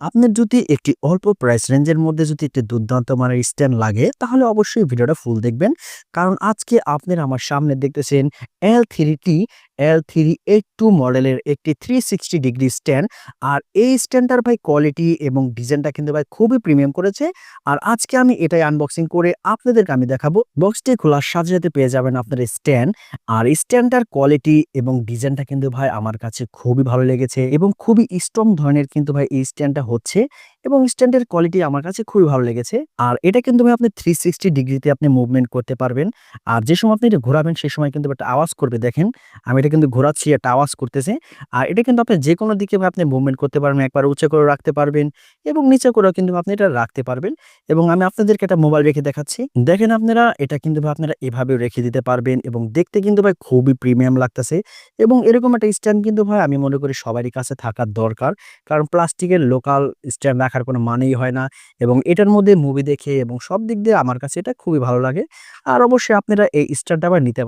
আপনার যদি একটি অল্প প্রাইস রেঞ্জের মধ্যে যদি একটি দুর্দান্ত মানের স্ট্যান্ড লাগে, তাহলে অবশ্যই ভিডিওটা ফুল দেখবেন। কারণ আজকে আপনার আমার সামনে দেখতেছেন L three T L three eight two মডেলের একটি থ্রি সিক্সটি ডিগ্রি স্ট্যান্ড আর এই স্ট্যান্ডটার ভাই কোয়ালিটি এবং ডিজাইনটা কিন্তু ভাই খুবই প্রিমিয়াম করেছে। আর আজকে আমি এটাই আনবক্সিং করে আপনাদেরকে আমি দেখাবো। বক্সটি খোলার সাথে সাথে পেয়ে যাবেন আপনার স্ট্যান্ড আর স্ট্যান্ডটার কোয়ালিটি এবং ডিজাইনটা কিন্তু ভাই আমার কাছে খুবই ভালো লেগেছে এবং খুবই স্ট্রং ধরনের কিন্তু ভাই এই স্ট্যান্ডটা হচ্ছে। এবং স্ট্যান্ডের কোয়ালিটি আমার কাছে খুবই ভালো লেগেছে। আর এটা কিন্তু ভাই আপনি থ্রি সিক্সটি ডিগ্রিতে আপনি মুভমেন্ট করতে পারবেন। আর যে সময় আপনি এটা ঘোরাবেন, সেই সময় কিন্তু একটা আওয়াজ করবে। দেখেন, আমি এটা কিন্তু ঘোরাচ্ছি, একটা আওয়াজ করতেছে। আর এটা কিন্তু আপনি যে কোনো দিকে আপনি মুভমেন্ট করতে পারবেন, একবার উঁচু করে রাখতে পারবেন এবং নিচে করেও কিন্তু আপনি এটা রাখতে পারবেন। এবং আমি আপনাদেরকে একটা মোবাইল রেখে দেখাচ্ছি। দেখেন আপনারা, এটা কিন্তু আপনারা এভাবে রেখে দিতে পারবেন এবং দেখতে কিন্তু ভাই খুবই প্রিমিয়াম লাগতেছে। এবং এরকম একটা স্ট্যান্ড কিন্তু ভাই আমি মনে করি সবারই কাছে থাকার দরকার। কারণ প্লাস্টিকের লোকাল স্ট্যান্ড রাখার কোনো মানেই হয় না এবং এটার মধ্যে মুভি দেখে এবং সব দিক দিয়ে আমার কাছে এটা খুবই ভালো লাগে। আর অবশ্যই আপনারা এই স্টারটা আবার নিতে